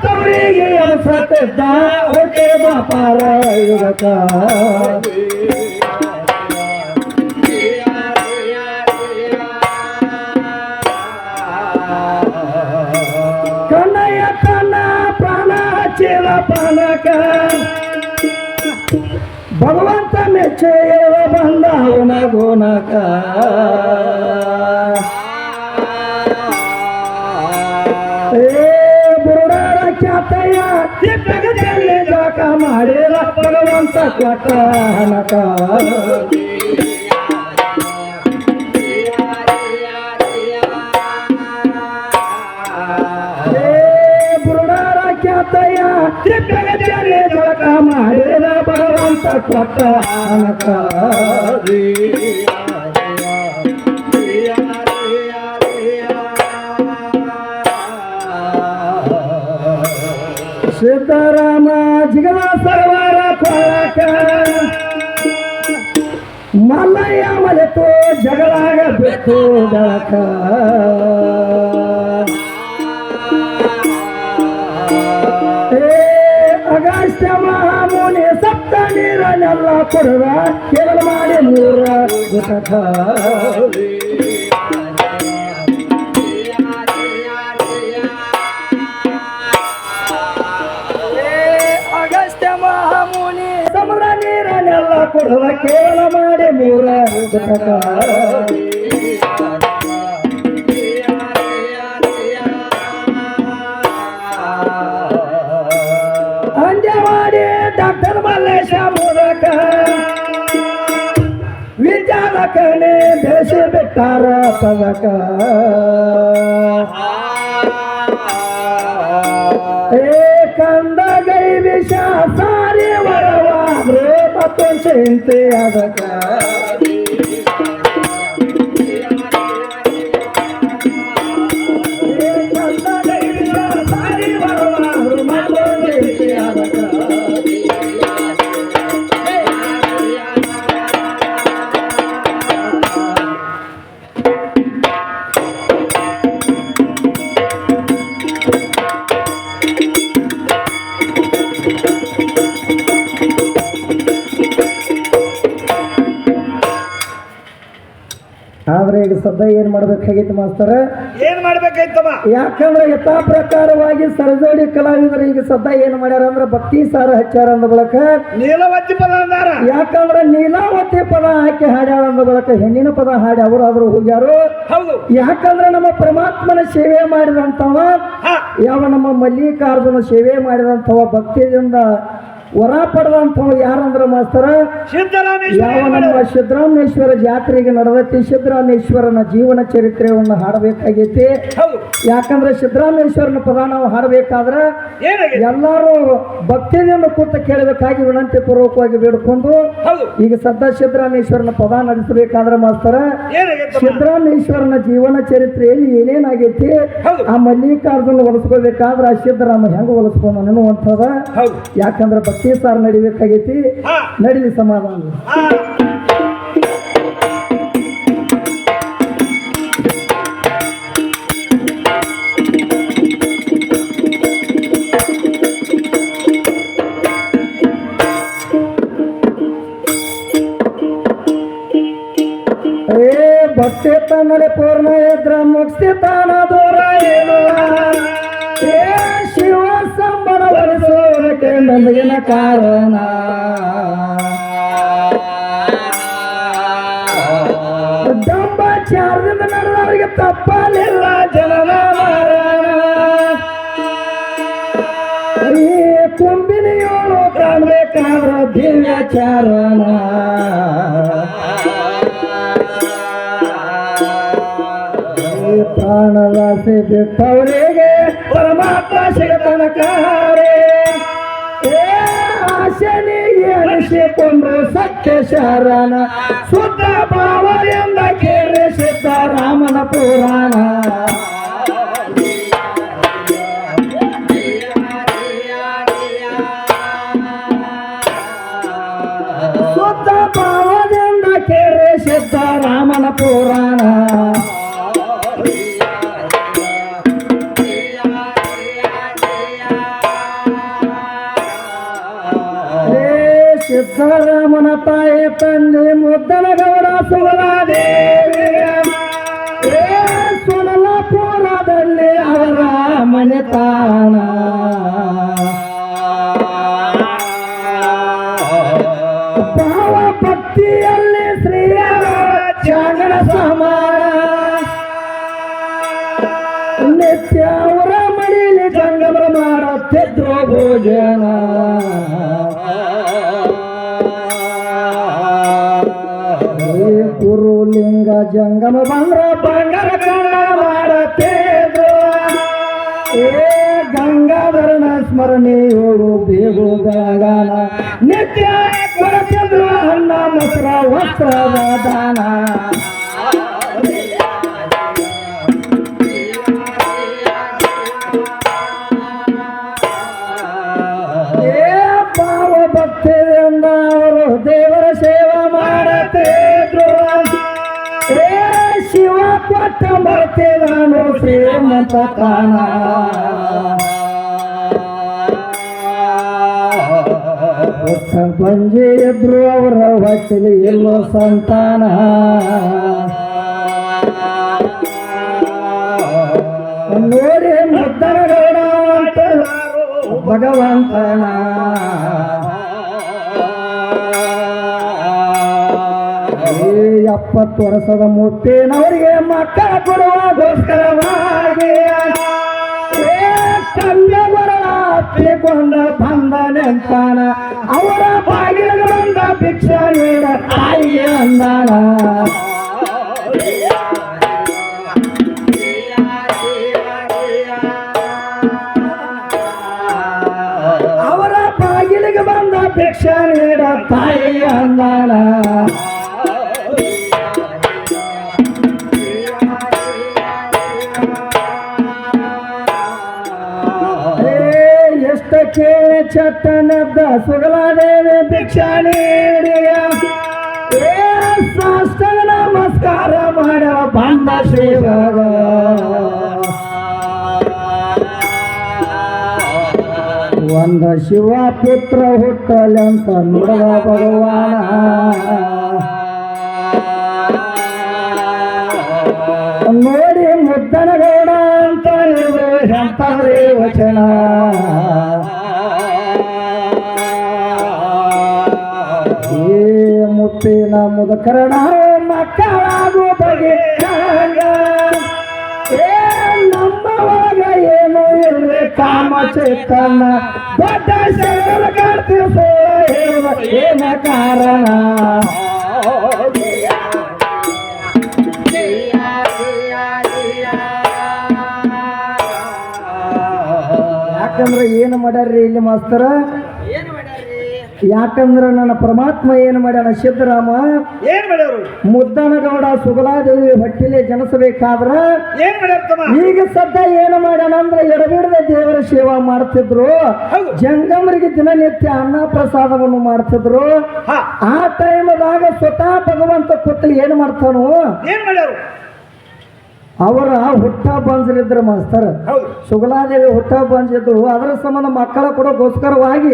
ತವರಿಗೆ ಅನ್ಸತ್ತಿದ್ದ ಓಕೆ ಬಾಪಾರ ಯುಗಕ ಕನ್ನಯ್ಯ ತನ್ನ ಪ್ರಾಣ ಹಚ್ಚಿದ ಪಾನಕ ಭಗವಂತ ಮೆಚ್ಚೆಯ ಬಂದ ಅವನ ಗುಣಕ ಭಗವಂತ ಕೊಟ್ಟ ಹಣಕ ಏ ಬುರುಡರ ಖ್ಯಾತಯ್ಯ ತಿಪ್ಪಗದಲ್ಲಿ ಜಳಕ ಮಾಡಿದ ಭಗವಂತ ಕೊಟ್ಟ ಹಣಕ ಸಿದ್ದರಾಮ ಜಗಳಾಗ ಬಿತ್ತು ಬೆಳಕ. ಅಗಸ್ತ್ಯ ಮಹಾಮುನಿ ಸಪ್ತ ನೀರನ್ನೆಲ್ಲ ಕೊಡುವ ಕೇವಲ ಮಾಡಿ ನೂರ ಗುಟಕ. ನೀರನ್ನೆಲ್ಲ ಕೊಡುವ ಕೇಳ ಮಾಡಿ ಮೂರ ಗುಟಕ ಮಾಡಿ ಡಾಕ್ಟರ್ ಮಲ್ಲೇಶ ಮೂಲಕ. ಏ ಕಂದ ಗೈ ವಿಷ ಸಾರಿ ಮತ್ತೊಂದು ಚಿಂತೆ ಅದಕ ಮಾಡ್ಬೇಕಾಗಿತ್ತು ಮಾಸ್ತರ? ಏನ್ ಮಾಡ್ಬೇಕಾಯ್ತವ ಯಾಕಂದ್ರೆ ಯಥಾ ಪ್ರಕಾರವಾಗಿ ಸರಜೋಡಿ ಕಲಾವಿದರು ಈಗ ಸದ್ದ ಏನ್ ಮಾಡ್ಯಾರ ಅಂದ್ರೆ ಭಕ್ತಿ ಸಾರ ಹಚ್ಚಾರ ಅಂದ ಬಳಕ ನೀಲಾವತಿ ಪದ ಅಂದಾರ. ಯಾಕಂದ್ರೆ ನೀಲಾವತಿ ಪದ ಹಾಕಿ ಹಾಡ್ಯಾರ ಅಂದ ಬಳಕ ಹೆಣ್ಣಿನ ಪದ ಹಾಡಿ ಅವರಾದ್ರೂ ಹೋಗ್ಯಾರು? ಹೌದು. ಯಾಕಂದ್ರೆ ನಮ್ಮ ಪರಮಾತ್ಮನ ಸೇವೆ ಮಾಡಿದಂತವ ಯಾವ ನಮ್ಮ ಮಲ್ಲಿಕಾರ್ಜುನ ಸೇವೆ ಮಾಡಿದಂತವ ಭಕ್ತಿಯಿಂದ ವರ ಪಡೆದಂಥವ್ ಯಾರಂದ್ರ ಮಾಸ್ತರ? ಯಾವ ನಮ್ಮ? ಸಿದ್ದರಾಮೇಶ್ವರ ಜಾತ್ರೆಗೆ ನಡೆದೈತಿ? ಸಿದ್ದರಾಮೇಶ್ವರನ ಜೀವನ ಚರಿತ್ರೆಯನ್ನು ಹಾಡಬೇಕಾಗೈತಿ. ಯಾಕಂದ್ರೆ ಸಿದ್ದರಾಮೇಶ್ವರನ ಪದ ನಾವು ಹಾಡಬೇಕಾದ್ರೆ ಎಲ್ಲರೂ ಭಕ್ತಿಯನ್ನು ಕೂತ ಕೇಳಬೇಕಾಗಿ ವಿನಂತಿ ಪೂರ್ವಕವಾಗಿ ಬೇಡ್ಕೊಂಡು ಈಗ ಸದ್ದ ಸಿದ್ದರಾಮೇಶ್ವರನ ಪದ ನಡೆಸಬೇಕಾದ್ರೆ ಮಾಸ್ತರ ಸಿದ್ದರಾಮೇಶ್ವರನ ಜೀವನ ಚರಿತ್ರೆಯಲ್ಲಿ ಏನೇನಾಗೈತಿ. ಆ ಮಲ್ಲಿಕಾರ್ಜುನ ಒಲಿಸ್ಕೊಳ್ಬೇಕಾದ್ರೆ ಆ ಸಿದ್ದರಾಮ ಹೆಂಗ ಹೊಲಿಸ್ಕೊಂಡ ಅನ್ನುವಂಥದ. ಯಾಕಂದ್ರೆ ಭಕ್ತಿ ಸಾರ್ ನಡಿಬೇಕಾಗೈತಿ. ಹಾ. ನಡಿಲಿ ಸಮಾಧಾನ. ಹಾ. ಏ ಭಕ್ತಿ ತನ್ನಡೆ ಪೂರ್ಣ ಎದ್ರ ಮುಕ್ತಿ ತಾನ ಒಲಿಸೋದಕ್ಕೆ ಕಾರಣ? ಚಾರದಿಂದ ನಡೆದವರಿಗೆ ತಪ್ಪಲಿಲ್ಲ ಜನನ ಮಾರಣ. ಈ ಕುಂಬಿನಿಯೋಳು ಕಾಣ್ಬೇಕಾದ್ರ ದಿವ್ಯ ಚಾರಣ ಪ್ರಾಣದಾಸೆ ಬಿಟ್ಟವರಿಗೆ ಪರಮಾತ್ಮ ಸಿಗತನಕಾರೆ ಏ ಆಶನಿಗೆ ಅನಿಸಿಕೊಂಡ್ರು ಸತ್ಯ ಶರಣ ಶುದ್ಧ ಭಾವದಿಂದ ಕೇಳಿ ಸಿದ್ದರಾಮನ ಪುರಾಣ. ಶುದ್ಧ ಭಾವದಿಂದ ಕೇಳಿ ಸಿದ್ದರಾಮನ ಪುರಾಣ. ಬಸವರಾಮನ ತಾಯಿ ತಂದೆ ಮುದ್ದನಗೌಡ ಸುಗಲಾದೇವಿಯ ಏ ಸುಡಲಪುರದಲ್ಲಿ ಅವರ ಮನೆತಾನ ಭಾವ ಭಕ್ತಿಯಲ್ಲಿ ಶ್ರೀಯ ಚಾಂಗಣ ಸಮಾನ. ನಿತ್ಯ ಅವರ ಮಡಿಲಿ ಜಂಗಮ ಮಾಡುತ್ತಿದ್ರು ಭೋಜನ ಗುರುಲಿಂಗ ಜಂಗಮ ಬಂದ್ರ ಬಂಗಾರ ಕಂಡ ಮಾಡುತ್ತಿದ್ರು ಏ ಗಂಗಾಧರನ ಸ್ಮರಣೆಯೋಡು ಗಂಗಾನ ನಿತ್ಯ ಕೊಡುತ್ತಿದ್ರು ಅನ್ನ, ಮೊಸರ ವಸ್ತ್ರದ ದಾನ ಭಾವ ಭಕ್ತಿಯಿಂದ ಅವರು ದೇವರ ಸೇವಾ ಮಾಡುತ್ತಿದ್ರು ಶಿವ ಕೊಟ್ಟ ಬರ್ತೆ ಶ್ರೀಮಂತ ಕಾಣ ಬಂಜಿ ಇದ್ರು ಅವರ ವಚಲಿ ಎಲ್ಲೋ ಸಂತಾನ. ನೋಡಿ ಮುದ್ದನಗೌಡ ಭಗವಂತನ. ಎಪ್ಪತ್ತು ವರ್ಷದ ಮುತ್ತೇನವರಿಗೆ ಮಕ್ಕಳ ಕೊಡುವಾಗೋಸ್ಕರವಾಗಿ ಅಪ್ಪಿಕೊಂಡ ಬಂದ ನೆಂತಾನ ಅವರ ಬಾಗಿಲಿಗೆ ಬಂದ ಭಿಕ್ಷ ನೀಡ ತಾಯಿಗೆ ಅಂದಾನ. ಅವರ ಬಾಗಿಲಿಗೆ ಬಂದ ಭಿಕ್ಷ ನೀಡ ತಾಯಿ ಅಂದಾನ. ಚಟ್ಟನದ್ದ ಸುಗಲಾದೇವಿ ಭಿಕ್ಷಾ ನೀಡಿಯ. ನಮಸ್ಕಾರ ಮಾಡ ಬಂದ ಶ್ರೀವಾಗ ಒಂದ ಶಿವ ಪುತ್ರ ಹುಟ್ಟಲಂತ ನುಡದ ಭಗವಾನ. ನೋಡಿ ಮುದ್ದನಗೌಡ ಅಂತ ಎಂತವ್ರಿ ವಚನ. ಮುದಕರಣ ಮಕ್ಕಳಾಗು ಬಗೆ ಹಂಗ. ಏ ನಮ್ಮ ಒಳಗ ಏನು ಇರ್ರಿ ಕಾಮ ಚೇತನ. ದೊಡ್ಡ ಶರಣ ಏನ ಕಾರಣ? ಯಾಕಂದ್ರೆ ಏನು ಮಾಡ್ಯಾರ್ರಿ ಇಲ್ಲಿ ಮಾಸ್ತರ? ಯಾಕಂದ್ರೆ ನನ್ನ ಪರಮಾತ್ಮ ಏನು ಮಾಡ್ಯಾನ ಸಿದ್ದರಾಮ? ಏನ್ ಮಾಡ್ಯಾರು ಮುದ್ದನಗೌಡ ಸುಗಲಾದೇವಿ ಹೊಟ್ಟಿಲೆ ಜನಿಸಬೇಕಾದ್ರ ಏನ್ ಮಾಡ್ಯಾರ ಈಗ ಸದ್ಯ ಏನು ಮಾಡ್ಯಾನ ಅಂದ್ರೆ ಎಡಬಿಡದ ದೇವರ ಸೇವಾ ಮಾಡ್ತಿದ್ರು. ಜಂಗಮರಿಗೆ ದಿನನಿತ್ಯ ಅನ್ನ ಪ್ರಸಾದವನ್ನು ಮಾಡ್ತಿದ್ರು. ಆ ಟೈಮದಾಗ ಸ್ವತಃ ಭಗವಂತ ಕೊಟ್ಟು ಏನು ಮಾಡ್ತಾನು? ಏನ್ ಮಾಡ್ಯಾರು? ಅವರ ಹುಟ್ಟ ಬಂಜರಿದ್ರು ಮಾಸ್ತರ್. ಸುಗಲಾದೇವಿ ಹುಟ್ಟ ಬಂಜಿದ್ರು ಅದರ ಸಂಬಂಧ ಮಕ್ಕಳ ಕೊಡೋಗೋಸ್ಕರವಾಗಿ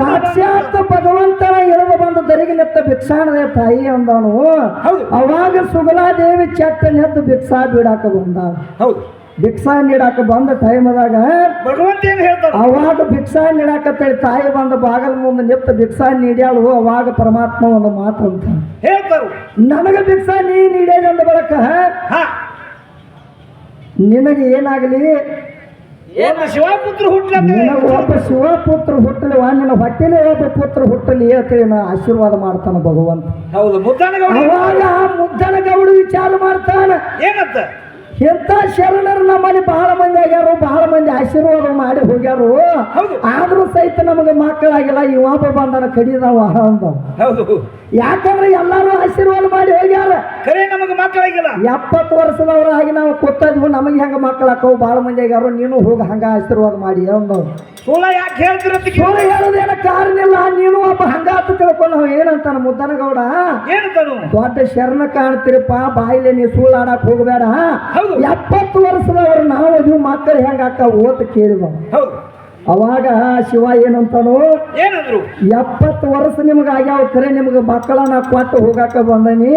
ಸಾಕ್ಷಾತ್ ಭಗವಂತನ ಇಳಿದು ಬಂದ ದರಿಗೆ ನೆತ್ತ ಭಿಕ್ಷಾಣದ ತಾಯಿ ಅಂದವನು. ಅವಾಗ ಸುಗಲಾದೇವಿ ಚಟ್ಟ ನೆತ್ತ ಭಿಕ್ಷಾ ಬಿಡಾಕ ಬಂದ. ಹೌದು. ಭಿಕ್ಷಾ ನೀಡಾಕ ಬಂದ ಟೈಮದಾಗ ಭಗವಂತ ಏನ್ ಹೇಳ್ತಾರ ಅವಾಗ ಭಿಕ್ಷಾ ನೀಡಾಕತ್ತೇಳಿ. ತಾಯಿ ಬಂದ ಬಾಗಲ ಮುಂದೆ ನಿತ್ತ ಭಿಕ್ಷಾ ನೀಡ್ಯಾಳು. ಅವಾಗ ಪರಮಾತ್ಮ ಒಂದು ಮಾತು ಅಂತ ಹೇಳ್ತಾರು. ನನಗ ಭಿಕ್ಷಾ ನೀ ಅಂದ ಬಳಕ ಹಾ. ನಿನಗೆ ಏನಾಗಲಿ? ಏನ ಶಿವಪುತ್ರ ಹುಟ್ಟಲಿ ಒಬ್ಬ ಶಿವಪುತ್ರ ಹುಟ್ಟಲಿ ನಿನ್ನ ಹೊಟ್ಟೆಲೆ ಒಬ್ಬ ಪುತ್ರ ಹುಟ್ಟಲಿ ಹೇಳ್ತೇಳಿ ನಾ ಆಶೀರ್ವಾದ ಮಾಡ್ತಾನ ಭಗವಂತ. ಹೌದು ಮುದ್ದನಗೌಡ. ಅವಾಗ ಆ ಮುದ್ದನ ಗೌಡ ವಿಚಾರ ಮಾಡ್ತಾನ. ಏನಂತ? ಎಂತ ಶರಣರು ನಮ್ಮಲ್ಲಿ ಬಹಳ ಮಂದಿ ಆಗ್ಯಾರು ಬಹಳ ಮಂದಿ ಆಶೀರ್ವಾದ ಮಾಡಿ ಹೋಗ್ಯಾರು. ಆದ್ರೂ ಸಹಿತ ನಮಗೆ ಮಕ್ಕಳಾಗಿಲ್ಲ ಇವಾಬ ಬಂದನ ಕಡಿದವ ಅಂತ ಹೌದು. ಯಾಕಂದ್ರೆ ಎಲ್ಲಾರು ಆಶೀರ್ವಾದ ಮಾಡಿ ಹೋಗ್ಯಾರ. ಕರೆ ನಮಗೆ ಮಕ್ಕಳಾಗಿಲ್ಲ. ಎಪ್ಪತ್ತು ವರ್ಷದವರಾಗಿ ನಾವು ಕೊಟ್ಟದ್ವು ನಮಗೆ ಹೆಂಗ ಮಕ್ಕಳ ಹಾಕವು ಬಹಳ ಮಂದಿ ಆಗ್ಯಾರು ನೀನು ಹೋಗಿ ಹಂಗ ಆಶೀರ್ವಾದ ಮಾಡಿ ಅಂದವ್. ಸುಳ್ಳ ಯಾಕೆ ಹೇಳ್ತಿರತ್ತ ಸೋಲ ಹೇಳೋದೇನ ಕಾರಣ ಇಲ್ಲ ನೀನು ಒಬ್ಬ ತಿಳ್ಕೊಂಡು ನಾವು ಏನಂತಾನ ಮುದ್ದನಗೌಡ? ಏನಂತಾನು? ದೊಡ್ಡ ಶರಣ ಕಾಣ್ತಿರಪ್ಪ ಬಾಯಿಲೆ ನೀ ಸುಳ್ಳಾಡಕ್ ಹೋಗಬೇಡ. ಹೌದು. ಎಪ್ಪತ್ತು ವರ್ಷದವ್ರು ನಾವು ಇದು ಮಕ್ಕಳು ಹೆಂಗ ಅಕ್ಕ ಓತ್ ಕೇಳಿದ ಅವಾಗ ಶಿವ ಏನಂತಾನು ಏನಂದ್ರು? ಎಪ್ಪತ್ತು ವರ್ಷ ನಿಮ್ಗ ಆಗ್ಯಾವ ಕರೆ ನಿಮ್ಗೆ ಮಕ್ಕಳನ್ನ ಕೊಟ್ಟು ಹೋಗಾಕ ಬಂದನಿ.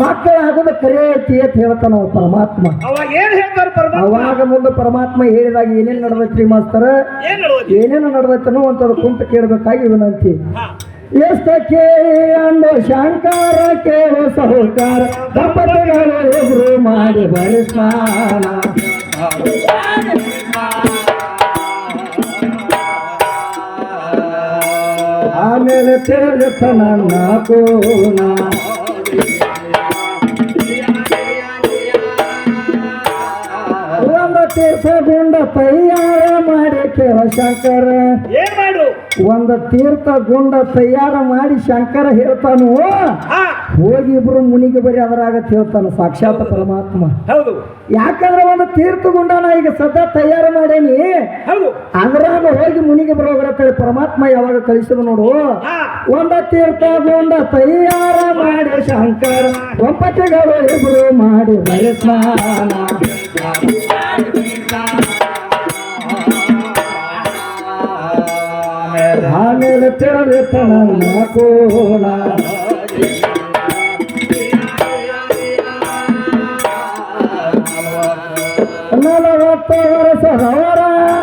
ಮಕ್ಕಳ ಮಕ್ಕಳಾಗೋದು ಕರೆ ಐತಿ ಅಂತ ಹೇಳ್ತಾನ ಪರಮಾತ್ಮ. ಅವಾಗ ಏನ್ ಹೇಳ್ತಾರ ಪರಮಾತ್ಮ? ಅವಾಗ ಮುಂದೆ ಪರಮಾತ್ಮ ಹೇಳಿದಾಗ ಏನೇನ್ ನಡೆದೈತ್ರಿ ಮಾಸ್ತರ? ಏನೇನು ನಡೆದೈತನೋ ಅಂತದ ಕುಂತ ಕೇಳಬೇಕಾಗಿ ವಿನಂತಿ. ಹಾ ಅಂದ ಶಂಕರ ಕೇಳು ಸಹುಕಾರ ದಂಪತಿಗಳು ಎದುರು ಮಾಡಿ ಬರಿ ಸ್ನಾನ ಆಮೇಲೆ ತಿಳಿದ ನನ್ನ ಕೋನ. ಒಂದು ತೀರ್ಥಗುಂಡ ತಯಾರ ಮಾಡಿ ಕೇಳ ಶಂಕರ. ಏನ್ ಮಾಡು? ಒಂದು ತೀರ್ಥ ಗುಂಡ ತಯಾರ ಮಾಡಿ ಶಂಕರ ಹೇಳ್ತಾನು ಹೋಗಿ ಇಬ್ರು ಮುನಿಗೆ ಬರೀ ಅದರಾಗ ಹೇಳ್ತಾನು ಸಾಕ್ಷಾತ್ ಪರಮಾತ್ಮ. ಹೌದು. ಯಾಕಂದ್ರೆ ಒಂದು ತೀರ್ಥ ಗುಂಡನ ಈಗ ಸದಾ ತಯಾರು ಮಾಡೇನಿ. ಅದ್ರಾಗ ಹೋಗಿ ಮುನಿಗೆ ಬರೋಗ್ರತ್ತೇಳಿ ಪರಮಾತ್ಮ ಯಾವಾಗ ಕಳಿಸಿದ ನೋಡು. ಒಂದ ತೀರ್ಥ ಗುಂಡ ತಯಾರ ಮಾಡಿ ಶಂಕರ ಒಂಬತ್ತುಗಳು ಇಬ್ರು ಮಾಡಿ ಬರೀ ಸ್ನಾನ ಆಮೇಲೆ ತೆರಳಿತ ನನ್ನ ಕೋಣ ನಲವತ್ತು ವರ್ಷ ಅವರ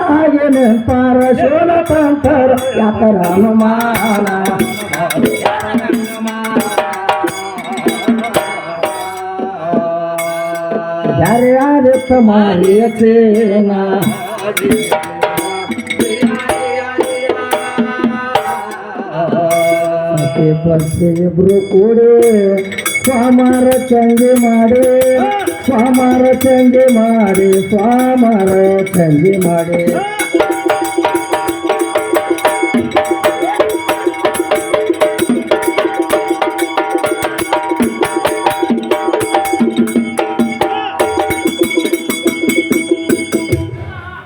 ಹಾಗೆ ನೆಂಪಾರ ಶಿವನ ಕಾಂತಾರ ಯಾಕರ ಅನುಮಾನ ಯಾರ್ಯಾರಿತ್ತ ಮಾರಿಯ ಚೇನ ಪತಿ ಪತ್ನಿ ಇಬ್ರು ಕೂಡಿ ಸ್ವಾಮಾರ ಚಂಗಿ ಮಾಡಿ ಸ್ವಾಮಾರ ಚಂಗಿ ಮಾಡಿ ಸ್ವಾಮಾರ ಚಂಗಿ ಮಾಡಿ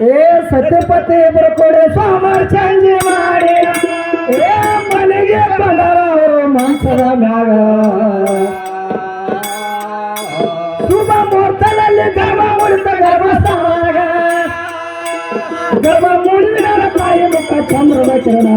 ಏ ಸತ್ಯಪತಿ ಇಬ್ರು ಕೂಡಿ ಸ್ವಾಮಾರ ಚಂಗಿ ಮಾಡಿ ಮಾಂಸದ ಮ್ಯಾಗ ಶುಭ ಮುಹೂರ್ತದಲ್ಲಿ ಗರ್ಭ ಮುಡಿತ ಗರ್ಭಸ್ಥಾನಾಗ ಗರ್ಭ ಮುಡಿದ ತಾಯಿ ಮುಖ ಚಂದ್ರದ ಕಿರಣ